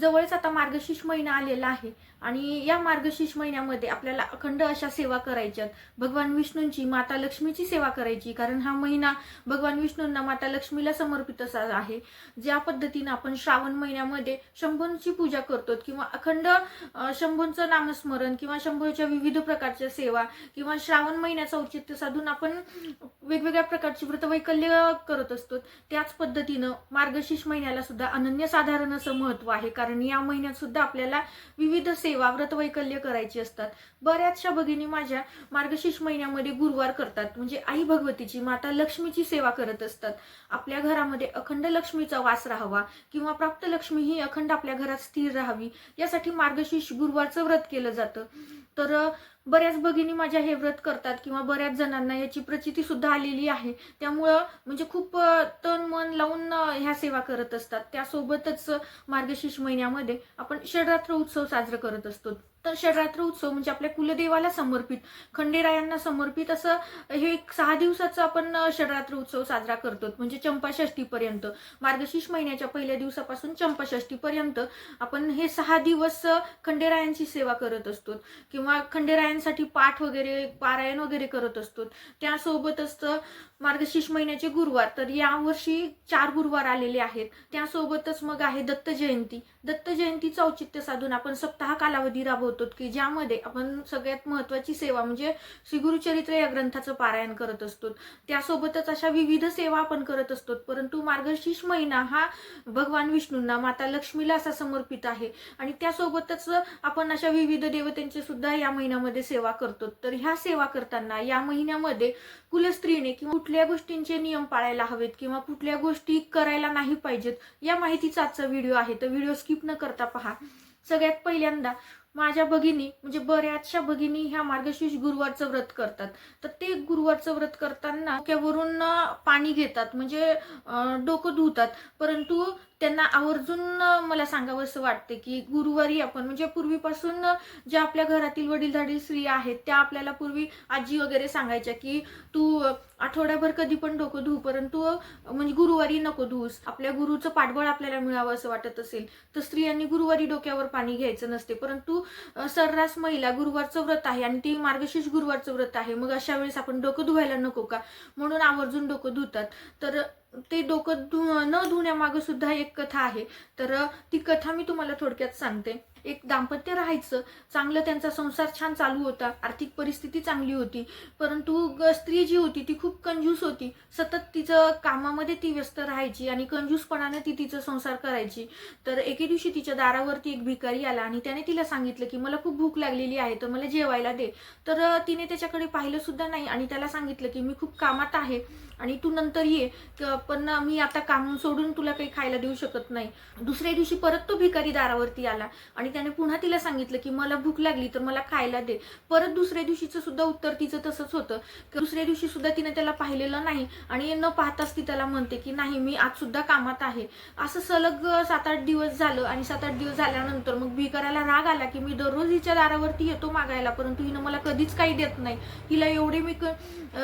जवळच आता मार्गशीर्ष महिना आलेला आहे. आणि या मार्गशीर्ष महिन्यामध्ये आपल्याला अखंड अशा सेवा करायच्यात भगवान विष्णूंची माता लक्ष्मीची सेवा करायची. कारण हा महिना भगवान विष्णूंना माता लक्ष्मीला समर्पित असा आहे. ज्या पद्धतीनं आपण श्रावण महिन्यामध्ये शंभूंची पूजा करतो किंवा अखंड शंभूंचं नामस्मरण किंवा शंभूच्या विविध प्रकारच्या सेवा किंवा श्रावण महिन्याचं औचित्य साधून आपण वेगवेगळ्या प्रकारची व्रतवैकल्य करत असतो त्याच पद्धतीनं मार्गशीर्ष महिन्याला सुद्धा अनन्यसाधारण असं महत्त्व आहे. कारण कारण या महिन्यात सुद्धा आपल्याला विविध सेवा व्रत वैकल्य करायची असतात. बऱ्याचशा भगिनी माझ्या मार्गशीर्ष महिन्यामध्ये गुरुवार करतात. म्हणजे आई भगवतीची माता लक्ष्मीची सेवा करत असतात. आपल्या घरामध्ये अखंड लक्ष्मीचा वास राहावा किंवा प्राप्त लक्ष्मी ही अखंड आपल्या घरात स्थिर राहावी यासाठी मार्गशीर्ष गुरुवारचं व्रत केलं जातं. तर बऱ्याच भगिनी माझ्या हे व्रत करतात किंवा बऱ्याच जणांना याची प्रचिती सुद्धा आलेली आहे. त्यामुळं म्हणजे खूप तन मन लावून ह्या सेवा करत असतात. त्यासोबतच मार्गशीर्ष महिन्यामध्ये आपण षडरात्र उत्सव साजरा करत असतो. तर षडरात्र उत्सव म्हणजे आपल्या कुलदेवाला समर्पित. खंडेरायांना समर्पित असं हे एक सहा दिवसाचं आपण अ, षडरात्र उत्सव साजरा करतो. म्हणजे चंपाषष्टीपर्यंत मार्गशीर्ष महिन्याच्या पहिल्या दिवसापासून चंपाषष्टीपर्यंत आपण हे सहा दिवस खंडेरायांची सेवा करत असतो. किंवा खंडेरायांसाठी पाठ वगैरे पारायण वगैरे करत असतो. त्यासोबतच मार्गशीर्ष महिन्याचे गुरुवार. तर यावर्षी चार गुरुवार आलेले आहेत. त्यासोबतच मग आहे दत्त जयंती. दत्त जयंतीचं औचित्य साधून आपण सप्ताह कालावधी राबवतो की ज्यामध्ये आपण सगळ्यात महत्वाची सेवा म्हणजे श्री गुरुचरित्र या ग्रंथाचं पारायण करत असतो. त्यासोबतच अशा विविध सेवा आपण करत असतो. परंतु मार्गशीर्ष महिना हा भगवान विष्णूंना माता लक्ष्मीला असा समर्पित आहे. आणि त्यासोबतच आपण अशा विविध देवतेंची सुद्धा या महिन्यामध्ये सेवा करतो. तर ह्या सेवा करताना या महिन्यामध्ये कुलस्त्रीने किंवा कुठल्या गोष्टींचे नियम पाळायला हवेत किंवा कुठल्या गोष्टी करायला नाही पाहिजेत या माहितीचा आजचा व्हिडिओ आहे. तर व्हिडिओ स्किप न करता पहा. सगळ्यात पहिल्यांदा माझ्या भगिनी म्हणजे बऱ्याचशा भगिनी ह्या मार्गशीर्ष गुरुवारचं व्रत करतात. तर ते गुरुवारचं व्रत करताना डोक्यावरून पाणी घेतात. म्हणजे डोकं धुतात. परंतु त्यांना आवर्जून मला सांगावं असं वाटते की गुरुवारी आपण म्हणजे पूर्वीपासून ज्या आपल्या घरातील वडीलधारी स्त्रिया आहेत त्या आपल्याला पूर्वी आजी वगैरे सांगायच्या की तू आठवड्याभर कधी पण डोकं धुऊ परंतु म्हणजे गुरुवारी नको धुस. आपल्या गुरुचं पाठबळ आपल्याला मिळावं असं वाटत असेल तर स्त्रियांनी गुरुवारी डोक्यावर पाणी घ्यायचं नसते. परंतु सर्रास महिला गुरुवारचं व्रत आहे आणि ती मार्गशीर्ष गुरुवारचं व्रत आहे. मग अशा वेळेस आपण डोकं धुवायला नको का? म्हणून आवर्जून डोकं धुतात. तर ते डोकं धु न धुण्यामागं सुद्धा एक कथा आहे. तर ती कथा मी तुम्हाला थोडक्यात सांगते. एक दाम्पत्य राहायचं. चांगलं त्यांचा संसार छान चालू होता. आर्थिक परिस्थिती चांगली होती. परंतु ग- स्त्री जी होती ती खूप कंजूस होती. सतत तिचं कामामध्ये ती व्यस्त राहायची आणि कंजूसपणाने ती तिचा संसार करायची. तर एके दिवशी तिच्या दारावरती एक भिकारी आला आणि त्याने तिला सांगितलं की मला खूप भूक लागलेली आहे तर मला जेवायला दे. तर तिने त्याच्याकडे पाहिलं सुद्धा नाही आणि त्याला सांगितलं की मी खूप कामात आहे आणि तू नंतर ये पण मी आता काम सोडून तुला काही खायला देऊ शकत नाही. दुसऱ्या दिवशी परत तो भिकारी दारावरती आला आणि त्याने पुन्हा तिला सांगितलं की मला भूक लागली तर मला खायला दे. परत दुसऱ्या दिवशीचं सुद्धा उत्तर तिचं तसंच होतं. दुसऱ्या दिवशी सुद्धा तिने त्याला पाहिलेलं नाही आणि न पाहताच ती त्याला म्हणते की नाही मी आज सुद्धा कामात आहे. असं सलग सात आठ दिवस झालं आणि सात आठ दिवस झाल्यानंतर मग भिकाराला राग आला की मी दररोज हिच्या दारावरती येतो मागायला परंतु हिनं मला कधीच काही देत नाही. हिला एवढे मी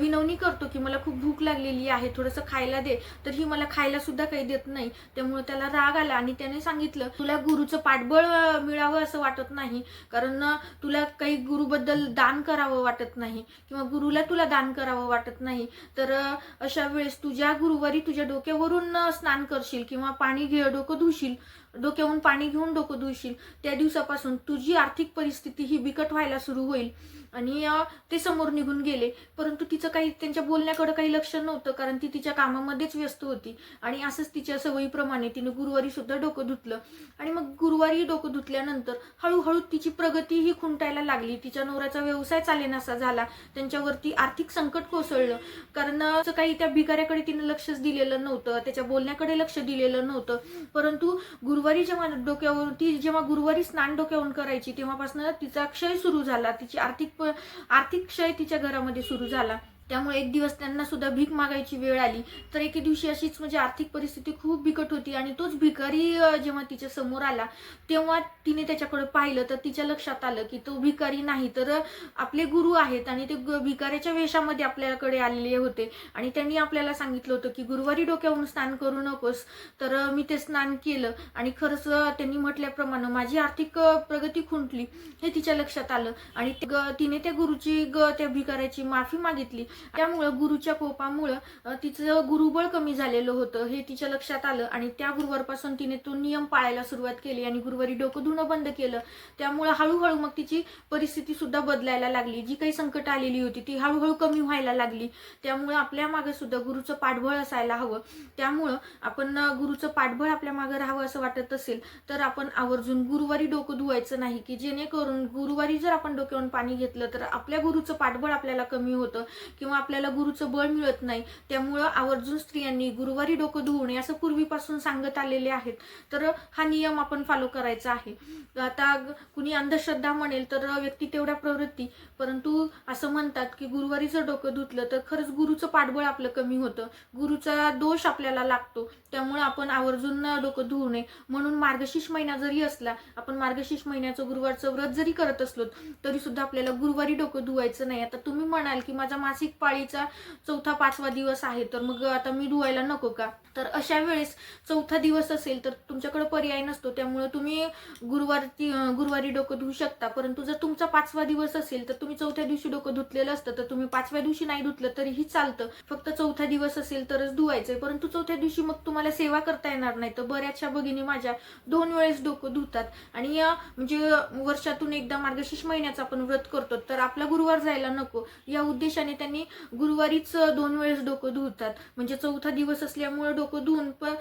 विनवणी करतो की मला खूप भूक लागलेली आहे थोडंसं खायला दे. तर ही मला खायला सुद्धा काही देत नाही. त्यामुळे त्याला राग आला आणि त्याने सांगितलं तुला गुरुचं पाठबळ मिळ मिळावं असं वाटत नाही. कारण तुला काही गुरुबद्दल दान करावं वाटत नाही किंवा गुरुला तुला दान करावं वाटत नाही तर अशा वेळेस तुझ्या गुरुवारी तुझ्या डोक्यावरून स्नान करशील किंवा पाणी घे डोकं धुशील डोक्यावरून पाणी घेऊन डोकं धुशील त्या दिवसापासून तुझी आर्थिक परिस्थिती ही बिकट व्हायला सुरू होईल. आणि ते समोर निघून गेले. परंतु तिचं काही त्यांच्या बोलण्याकडे काही लक्ष नव्हतं कारण ती तिच्या कामामध्येच व्यस्त होती. आणि असंच तिच्या सवयीप्रमाणे तिने गुरुवारी सुद्धा डोकं धुतलं. आणि मग गुरुवारी डोकं धुतल्यानंतर हळूहळू तिची प्रगती ही खुंटायला लागली. तिच्या नवऱ्याचा व्यवसाय चालेनासा झाला. त्यांच्यावरती आर्थिक संकट कोसळलं. कारण असं काही त्या भिकाऱ्याकडे तिने लक्षच दिलेलं नव्हतं. त्याच्या बोलण्याकडे लक्ष दिलेलं नव्हतं. परंतु गुरुवारी जेव्हा डोक्यावर ती जेव्हा गुरुवारी स्नान डोक्यावरून करायची तेव्हापासून तिचा क्षय सुरू झाला. तिची आर्थिक आर्थिक क्षय तिच्या घरामध्ये सुरू झाला. त्यामुळे एक दिवस त्यांना सुद्धा भीक मागायची वेळ आली. तर एके दिवशी अशीच म्हणजे आर्थिक परिस्थिती खूप बिकट होती आणि तोच भिकारी जेव्हा तिच्या समोर आला तेव्हा तिने त्याच्याकडे पाहिलं तर तिच्या लक्षात आलं की तो भिकारी नाही. तर आपले गुरु आहेत आणि ते ग- भिकाऱ्याच्या वेशामध्ये आपल्याकडे आलेले होते. आणि त्यांनी आपल्याला सांगितलं होतं की गुरुवारी डोक्यावरून स्नान करू नकोस. तर मी ते स्नान केलं आणि खरंच त्यांनी म्हटल्याप्रमाणे माझी आर्थिक प्रगती खुंटली हे तिच्या लक्षात आलं. आणि ग- तिने त्या गुरुची ग त्या भिकाऱ्याची माफी मागितली. त्यामुळं गुरुच्या कोपामुळं तिचं गुरुबळ कमी झालेलं होतं हे तिच्या लक्षात आलं आणि त्या गुरुवारपासून तिने तो नियम पाळायला सुरुवात केली आणि गुरुवारी डोकं धुणं बंद केलं. त्यामुळं हळूहळू मग तिची परिस्थिती सुद्धा बदलायला लागली. जी काही संकट आलेली होती ती हळूहळू कमी व्हायला लागली. त्यामुळं आपल्या मागे सुद्धा गुरुचं पाठबळ असायला हवं. त्यामुळं आपण गुरुचं पाठबळ आपल्या मागे राहावं असं वाटत असेल तर आपण आवर्जून गुरुवारी डोकं धुवायचं नाही की जेणेकरून गुरुवारी जर आपण डोक्यावरून पाणी घेतलं तर आपल्या गुरुचं पाठबळ आपल्याला कमी होतं. किंवा आपल्याला गुरुचं बळ मिळत नाही त्यामुळं आवर्जून स्त्रियांनी गुरुवारी डोकं धुवू नये असं पूर्वीपासून सांगत आलेले आहेत. तर हा नियम आपण फॉलो करायचा आहे. आता कुणी अंधश्रद्धा म्हणेल तर व्यक्ती तेवढ्या प्रवृत्ती परंतु असं म्हणतात की गुरुवारी जर डोकं धुतलं तर खरंच गुरुचं पाठबळ आपलं कमी होतं. गुरुचा दोष आपल्याला लागतो. त्यामुळे आपण आवर्जून डोकं धुवू नये म्हणून मार्गशीर्ष महिना जरी असला आपण मार्गशीर्ष महिन्याचं गुरुवारचं व्रत जरी करत असलो तरी सुद्धा आपल्याला गुरुवारी डोकं धुवायचं नाही. आता तुम्ही म्हणाल की माझा मासिक पाळीचा चौथा पाचवा दिवस आहे तर मग आता मी धुवायला नको का? तर अशा वेळेस चौथा दिवस असेल तर तुमच्याकडे पर्याय नसतो त्यामुळे तुम्ही गुरुवारची गुरुवारी डोकं धुवू शकता. परंतु जर तुमचा पाचवा दिवस असेल तर तुम्ही चौथ्या दिवशी डोकं धुतलेलं असतं तर तुम्ही पाचव्या दिवशी नाही धुतलं तरीही चालतं. फक्त चौथा दिवस असेल तरच धुवायचंय. परंतु चौथ्या दिवशी मग तुम्हाला सेवा करता येणार नाही तर बऱ्याचशा भगिनी माझ्या दोन वेळेस डोकं धुतात. आणि म्हणजे वर्षातून एकदा मार्गशीर्ष महिन्याचं आपण व्रत करतो तर आपला गुरुवार जायला नको. या उद्देशाने त्यांनी गुरुवारीच दोन वेळेस डोकं धुतात. म्हणजे चौथा दिवस असल्यामुळे डोकं धुवून पण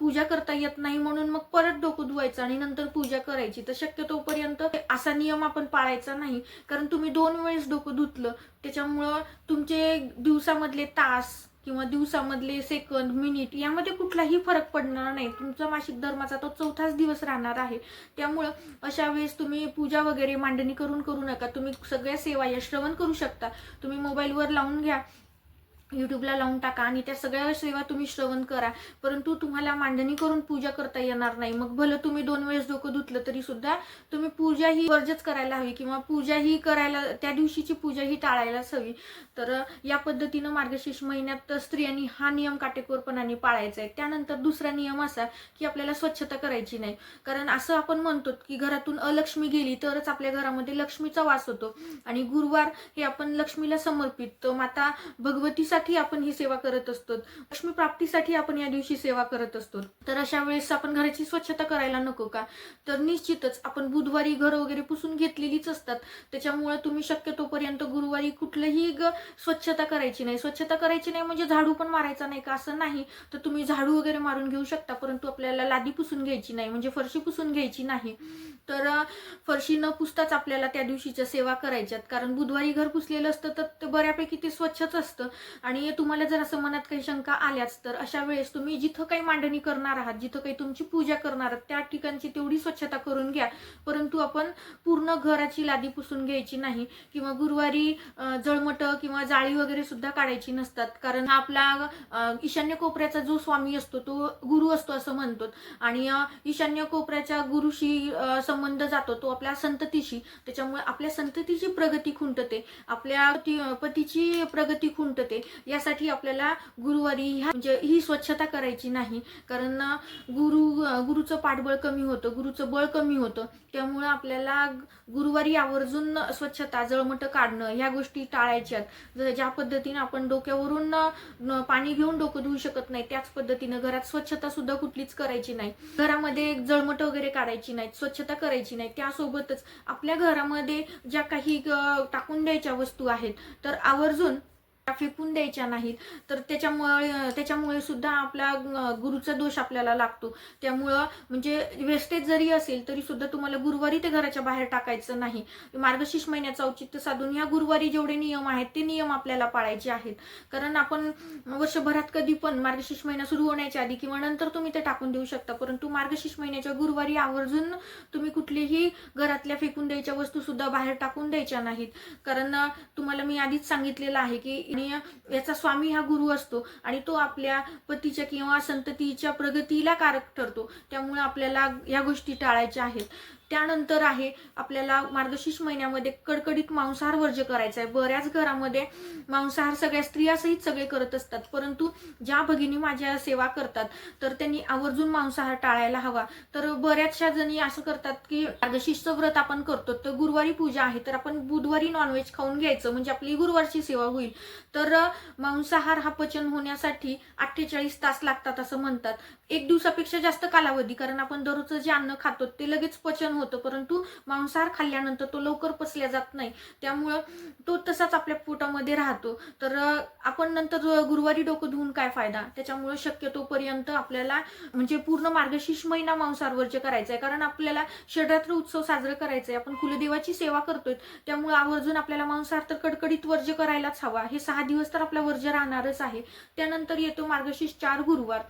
पूजा करता येत नाही म्हणून मग परत डोकं धुवायचं आणि नंतर पूजा करायची. तर शक्यतोपर्यंत असा नियम आपण पाळायचा नाही. कारण तुम्ही दोन वेळेस डोकं धुतलं त्याच्यामुळं तुमचे दिवसामधले तास किंवा दिवसामधले सेकंद मिनिट यामध्ये कुठलाही फरक पडणार नाही. तुमचा मासिक धर्माचा तो चौथाच दिवस राहणार आहे. त्यामुळं अशा वेळेस तुम्ही पूजा वगैरे मांडणी करून करू नका. तुम्ही सगळ्या सेवा या श्रवण करू शकता. तुम्ही मोबाईलवर लावून घ्या. युट्यूबला लावून टाका आणि त्या सगळ्या सेवा तुम्ही श्रवण करा. परंतु तुम्हाला मांडणी करून पूजा करता येणार नाही. मग भलं तुम्ही दोन वेळेस डोकं धुतलं तरी सुद्धा तुम्ही पूजा ही वर्जच करायला हवी किंवा पूजा ही करायला त्या दिवशीची पूजा ही टाळायलाच हवी. तर या पद्धतीनं मार्गशीर्ष महिन्यात स्त्रियांनी हा नियम काटेकोरपणाने पाळायचा आहे. त्यानंतर दुसरा नियम असा की आपल्याला स्वच्छता करायची नाही. कारण असं आपण म्हणतो की घरातून अलक्ष्मी गेली तरच आपल्या घरामध्ये लक्ष्मीचा वास होतो. आणि गुरुवार हे आपण लक्ष्मीला समर्पित. तर माता भगवतीसाठी आपण ही सेवा करत असतो. लक्ष्मी प्राप्तीसाठी आपण या दिवशी सेवा करत असतो. तर अशा वेळेस आपण घराची स्वच्छता करायला नको का? तर निश्चितच आपण बुधवारी घर वगैरे पुसून घेतलेलीच असतात. त्याच्यामुळे तुम्ही शक्यतोपर्यंत गुरुवारी कुठलंही स्वच्छता करायची नाही. स्वच्छता करायची नाही म्हणजे झाडू पण मारायचा नाही का? असं नाही. तर तुम्ही झाडू वगैरे मारून घेऊ शकता परंतु आपल्याला लादी पुसून घ्यायची नाही म्हणजे फरशी पुसून घ्यायची नाही. तर फरशी न पुसताच आपल्याला त्या दिवशीच्या सेवा करायच्यात. कारण बुधवारी घर पुसलेलं असतं तर बऱ्यापैकी ते स्वच्छच असतं. आणि तुम्हाला जर असं मनात काही शंका आल्याच तर अशा वेळेस तुम्ही जिथं काही मांडणी करणार आहात जिथं काही तुमची पूजा करणार आहात त्या ठिकाणची तेवढी स्वच्छता करून घ्या. परंतु आपण पूर्ण घराची लादी पुसून घ्यायची नाही किंवा गुरुवारी जळमट जळमटं किंवा जाळी वगैरे सुद्धा काढायची नसतात. कारण हा आपला ईशान्य कोपऱ्याचा जो स्वामी असतो तो गुरु असतो असं म्हणतो. आणि ईशान्य कोपऱ्याच्या गुरुशी संबंध जातो तो आपल्या संततीशी. त्याच्यामुळे आपल्या संततीची प्रगती खुंटते. आपल्या पतीची प्रगती खुंटते. यासाठी आपल्याला गुरुवारी ह्या म्हणजे ही स्वच्छता करायची नाही. कारण गुरु गुरुचं पाठबळ कमी होतं गुरुचं बळ कमी होतं. त्यामुळं आपल्याला गुरुवारी आवर्जून स्वच्छता जळमट काढणं ह्या गोष्टी टाळायच्यात ज्या पद्धतीने आपण डोक्यावरून पाणी घेऊन डोकं धुवू शकत नाही त्याच पद्धतीनं घरात स्वच्छता सुद्धा कुठलीच करायची नाही. घरामध्ये जळमट वगैरे काढायची नाही स्वच्छता करायची नाही त्यासोबतच आपल्या घरामध्ये ज्या काही टाकून द्यायच्या वस्तू आहेत तर आवर्जून फेकून द्यायच्या नाहीत. तर त्याच्यामुळे त्याच्यामुळे सुद्धा आपला गुरुचा दोष आपल्याला लागतो. त्यामुळं म्हणजे वेस्टेज जरी असेल तरी सुद्धा तुम्हाला गुरुवारी ते घराच्या बाहेर टाकायचं नाही. मार्गशीर्ष महिन्याचं औचित्य साधून ह्या गुरुवारी जेवढे नियम आहेत ते नियम आपल्याला पाळायचे आहेत. कारण आपण वर्षभरात कधी पण मार्गशीर्ष महिना सुरू होण्याच्या आधी किंवा नंतर तुम्ही ते टाकून देऊ शकता. परंतु मार्गशीर्ष महिन्याच्या गुरुवारी आवर्जून तुम्ही कुठलीही घरातल्या फेकून द्यायच्या वस्तू सुद्धा बाहेर टाकून द्यायच्या नाहीत. कारण तुम्हाला मी आधीच सांगितलेलं आहे की आणि याचा स्वामी हा गुरु असतो आणि तो आपल्या पतीच्या किंवा संततीच्या प्रगतीला कारक ठरतो. त्यामुळे आपल्याला या गोष्टी टाळायच्या आहेत. त्यानंतर आहे आपल्याला मार्गशीर्ष महिन्यामध्ये कडकडीत मांसाहार वर्ज्य करायचा आहे बऱ्याच घरामध्ये मांसाहार सगळ्या स्त्रियासहित सगळे करत असतात. परंतु ज्या भगिनी माझ्या सेवा करतात तर त्यांनी आवर्जून मांसाहार टाळायला हवा. तर बऱ्याचशा जणी असं करतात की मार्गशीर्षचं व्रत आपण करतो तर गुरुवारी पूजा आहे तर आपण बुधवारी नॉनव्हेज खाऊन घ्यायचं म्हणजे आपली गुरुवारची सेवा होईल. तर मांसाहार हा पचन होण्यासाठी अठ्ठेचाळीस तास लागतात असं म्हणतात. एक दिवसापेक्षा जास्त कालावधी कारण आपण दररोजचं जे अन्न खातो ते लगेच पचन होतं परंतु मांसाहार खाल्ल्यानंतर तो लवकर पचल्या जात नाही. त्यामुळं तो तसाच आपल्या पोटामध्ये राहतो. तर आपण नंतर गुरुवारी डोकं धुवून काय फायदा? त्याच्यामुळे शक्यतोपर्यंत आपल्याला म्हणजे पूर्ण मार्गशीर्ष महिना मांसाहार वर्ज करायचा आहे. कारण आपल्याला षडरात्र उत्सव साजरा करायचा आहे आपण कुलदेवाची सेवा करतोय. त्यामुळे आवर्जून आपल्याला मांसाहार तर कडकडीत वर्ज करायलाच हवा. हे सहा दिवस तर आपला वर्ज्य राहणारच आहे. त्यानंतर येतो मार्गशीर्ष चार गुरुवार.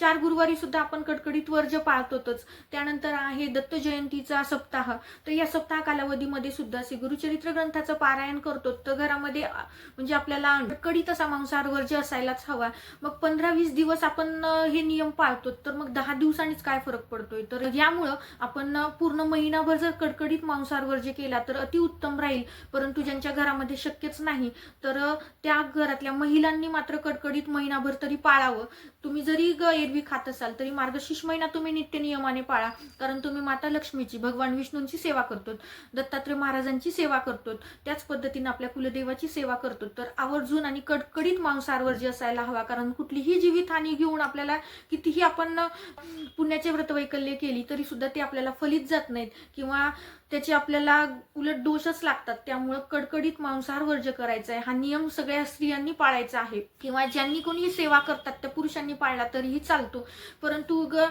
चार गुरुवारी सुद्धा आपण कडकडीत वर्ज पाळतोच त्यानंतर आहे दत्त जयंतीचा सप्ताह. तर या सप्ताह कालावधीमध्ये सुद्धा श्री गुरुचरित्र ग्रंथाचं पारायण करतो. तर घरामध्ये म्हणजे आपल्याला कडकडीत असा मांसाहार वर्ज असायलाच हवा. मग पंधरा वीस दिवस आपण हे नियम पाळतो. तर मग दहा दिवसांनीच काय फरक पडतोय? तर यामुळं आपण पूर्ण महिनाभर जर कडकडीत मांसाहार वर्ज केला तर अतिउत्तम राहील. परंतु ज्यांच्या घरामध्ये शक्यच नाही तर त्या घरातल्या महिलांनी मात्र कडकडीत महिनाभर तरी पाळावं. तुम्ही जरी ग एरवी खात असाल तरी मार्गशीर्ष महिना तुम्ही नित्य नियमाने पाळा. कारण तुम्ही माता लक्ष्मीची भगवान विष्णूंची सेवा करतो दत्तात्रय महाराजांची सेवा करतो त्याच पद्धतीने आपल्या कुलदेवाची सेवा करतो तर आवर्जून आणि कडकडीत मांसाहार वर्ज असायला हवा. कारण कुठलीही जीवितहानी घेऊन आपल्याला कितीही आपण पुण्याचे व्रतवैकल्य केली तरी सुद्धा ते आपल्याला फलित जात नाहीत. किंवा त्याचे आपल्याला उलट दोषच लागतात. त्यामुळं कडकडीत मांसाहार वर्ज करायचा आहे हा नियम सगळ्या स्त्रियांनी पाळायचा आहे. किंवा ज्यांनी कोणी सेवा करतात त्या पुरुषांनी पाळला तरीही चालतो. परंतु ग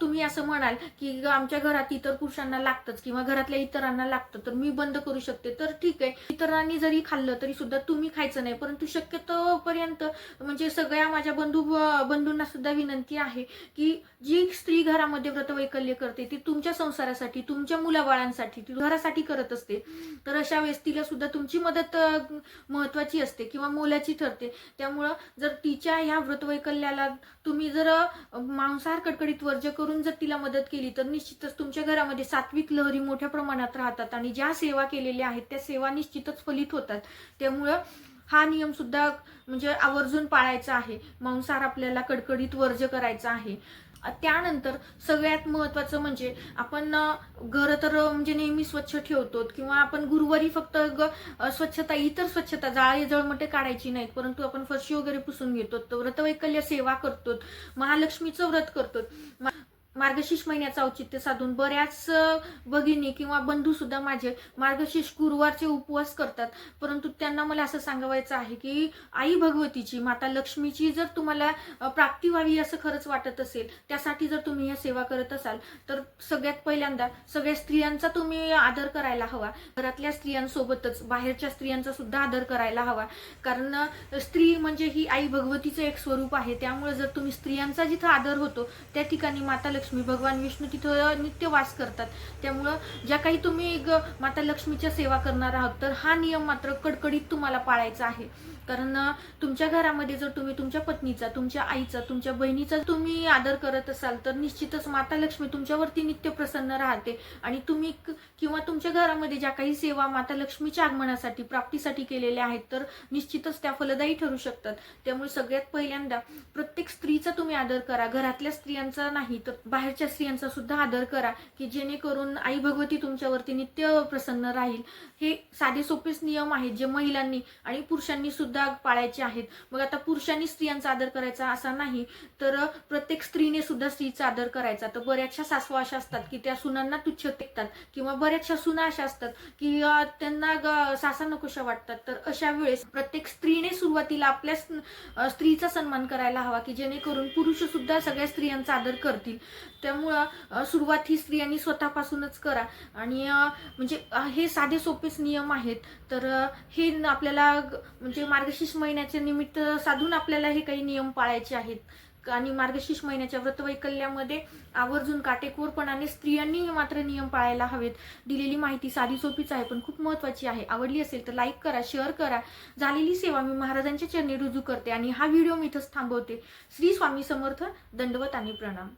तुम्ही असं म्हणाल की ग आमच्या घरात इतर पुरुषांना लागतंच किंवा घरातल्या इतरांना लागतं तर मी बंद करू शकते. तर ठीक आहे. इतरांनी जरी खाल्लं तरी सुद्धा तुम्ही खायचं नाही. परंतु शक्यतोपर्यंत म्हणजे सगळ्या माझ्या बंधू बंधूंना सुद्धा विनंती आहे की जी स्त्री घरामध्ये व्रतवैकल्य करते ती तुमच्या संसारासाठी तुमच्या मुलाबाळांसाठी ती घरासाठी करत असते. तर अशा वेळेस तिला सुद्धा तुमची मदत महत्वाची असते किंवा मोलाची ठरते. त्यामुळं जर तिच्या ह्या व्रतवैकल्याला तुम्ही जर मांसाहार कडकडीत वर्ज करून जर तिला मदत केली तर निश्चितच तुमच्या घरामध्ये सात्विक लहरी मोठ्या प्रमाणात राहतात आणि ज्या सेवा केलेल्या आहेत त्या सेवा निश्चितच फलित होतात. त्यामुळं हा नियम सुद्धा म्हणजे आवर्जून पाळायचा आहे. मांसाहार आपल्याला कडकडीत वर्ज करायचा आहे. त्यानंतर सगळ्यात महत्वाचं म्हणजे आपण घर तर म्हणजे नेहमी स्वच्छ ठेवतो किंवा आपण गुरुवारी फक्त ग- स्वच्छता इतर स्वच्छता जाळी जळमटे काढायची नाहीत परंतु आपण फरशी वगैरे पुसून घेतो तर व्रतवैकल्य सेवा करतो महालक्ष्मीचं व्रत करतो मार्गशीर्ष महिन्याचं औचित्य साधून बऱ्याच भगिनी किंवा बंधू सुद्धा माझे मार्गशीर्ष गुरुवारचे उपवास करतात. परंतु त्यांना मला असं सांगावायचं आहे की आई भगवतीची माता लक्ष्मीची जर तुम्हाला प्राप्ती व्हावी असं खरंच वाटत असेल त्यासाठी जर तुम्ही या सेवा करत असाल तर सगळ्यात पहिल्यांदा सगळ्या स्त्रियांचा तुम्ही आदर करायला हवा. घरातल्या स्त्रियांसोबतच बाहेरच्या स्त्रियांचा सुद्धा आदर करायला हवा. कारण स्त्री म्हणजे ही आई भगवतीचं एक स्वरूप आहे. त्यामुळे जर तुम्ही स्त्रियांचा जिथं आदर होतो त्या ठिकाणी माता लक्ष्मी भगवान विष्णू तिथं नित्य वास करतात. त्यामुळं ज्या काही तुम्ही माता लक्ष्मीच्या सेवा करणार आहात तर हा नियम मात्र कडकडीत तुम्हाला पाळायचा आहे. कारण तुमच्या घरामध्ये जर तुम्ही तुमच्या पत्नीचा तुमच्या आईचा तुमच्या बहिणीचा तुम्ही आदर करत असाल तर निश्चितच माता लक्ष्मी तुमच्यावरती नित्य प्रसन्न राहते. आणि तुम्ही किंवा तुमच्या घरामध्ये ज्या काही सेवा माता लक्ष्मीच्या आगमनासाठी प्राप्तीसाठी केलेल्या आहेत तर निश्चितच त्या फलदायी ठरू शकतात. त्यामुळे सगळ्यात पहिल्यांदा प्रत्येक स्त्रीचा तुम्ही आदर करा. घरातल्या स्त्रियांचा नाही तर बाहेरच्या स्त्रियांचा सुद्धा आदर करा की जेणेकरून आई भगवती तुमच्यावरती नित्य प्रसन्न राहील. हे साधे सोपेच नियम आहेत जे महिलांनी आणि पुरुषांनी सुद्धा पाळायचे आहेत. मग आता पुरुषांनी स्त्रियांचा आदर करायचा असा नाही तर प्रत्येक स्त्रीने सुद्धा स्त्रीचा आदर करायचा. तर बऱ्याचशा सासवा अशा असतात की त्या सुनांना तुच्छ टेकतात किंवा बऱ्याचशा सुना अशा असतात की त्यांना सासा नकोशा वाटतात. तर अशा वेळेस प्रत्येक स्त्रीने सुरुवातीला आपल्या स्त्रीचा सन्मान करायला हवा की जेणेकरून पुरुष सुद्धा सगळ्या स्त्रियांचा आदर करतील. त्यामुळं सुरुवात ही स्त्रियांनी स्वतःपासूनच करा. आणि म्हणजे हे साधे सोपेच नियम आहेत. तर हे आपल्याला म्हणजे मार्गशीर्ष महिन्याच्या निमित्त साधून आपल्याला हे काही नियम पाळायचे आहेत. आणि मार्गशीर्ष महिन्याच्या व्रतवैकल्यामध्ये आवर्जून काटेकोरपणाने स्त्रियांनी मात्र नियम पाळायला हवेत. दिलेली माहिती साधी सोपीच आहे पण खूप महत्त्वाची आहे. आवडली असेल तर लाईक करा शेअर करा. झालेली सेवा मी महाराजांच्या चरणी रुजू करते आणि हा व्हिडिओ मी इथंच थांबवते. श्री स्वामी समर्थ दंडवत आणि प्रणाम.